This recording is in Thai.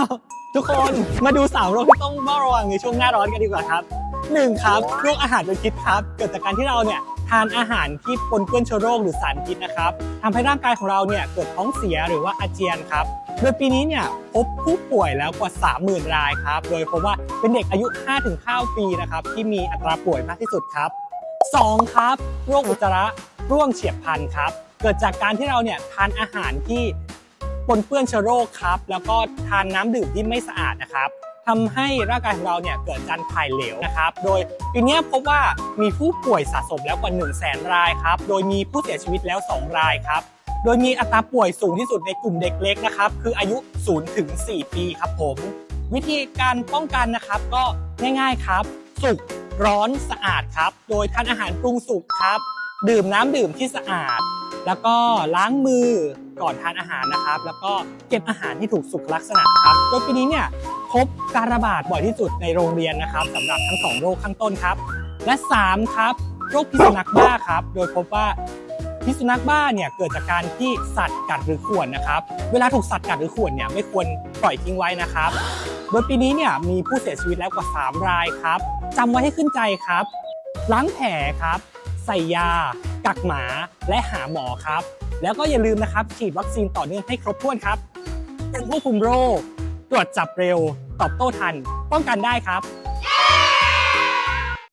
าวทุกคนมาดูสามโรคที่ต้องเฝ้าระวังในช่วงหน้าร้อนกันดีกว่าครับหนึ่งครับโรคอาหารเป็นพิษครับ เกิดจากการที่เราเนี่ยทานอาหารที่ปนเปื้อนเชื้อโรคหรือสารพิษนะครับทำให้ร่างกายของเราเนี่ยเกิดท้องเสียหรือว่าอาเจียนครับ โดยปีนี้เนี่ยพบผู้ป่วยแล้วกว่า 30,000 รายครับ โดยพบว่าเป็นเด็กอายุ 5-9 ปีนะครับที่มีอัตราป่วยมากที่สุดครับ 2 ครับ โรคอุจจาระร่วงเฉียบพลันครับ เกิดจากการที่เราเนี่ยทานอาหารที่ ปนเปื้อนเชื้อโรคครับ แล้วก็ทานน้ำดื่มที่ไม่สะอาดนะครับทำให้ร่างกายของเราเนี่ยเกิดการถ่ายเหลวนะครับ โดยปีนี้พบว่ามีผู้ป่วยสะสมแล้วกว่า 1 0 0 0 0แสนรายครับ โดยมีผู้เสียชีวิตแล้ว 2 รายครับ โดยมีอัตราป่วยสูงที่สุดในกลุ่มเด็กเล็กนะครับ คืออายุ0ถึง4ปีครับผม วิธีการป้องกันนะครับก็ง่ายๆครับ สุกร้อนสะอาดครับ โดยทานอาหารปรุงสุกครับ ดื่มน้ำดื่มที่สะอาด แล้วก็ล้างมือก่อนทานอาหารนะครับ แล้วก็เก็บอาหารที่ถูกสุขลักษณะครับโดยปีนี้เนี่ยพบการระบาดบ่อยที่สุดในโรงเรียนนะครับสำหรับทั้งสองโรคข้างต้นครับ และ 3 ครับ โรคพิษสุนัขบ้าครับ โดยพบว่าพิษสุนัขบ้าเนี่ยเกิดจากการที่สัตว์กัดหรือข่วนนะครับ เวลาถูกสัตว์กัดหรือข่วนเนี่ยไม่ควรปล่อยทิ้งไว้นะครับ โดยปีนี้เนี่ยมีผู้เสียชีวิตแล้วกว่า 3 รายครับจำไว้ให้ขึ้นใจครับ ล้างแผลครับ ใส่ยา กักหมาและหาหมอครับ แล้วก็อย่าลืมนะครับฉีดวัคซีนต่อเนื่องให้ครบถ้วนครับเป็นควบคุมโรค ตรวจจับเร็ว ตอบโต้ทัน ป้องกันได้ครับ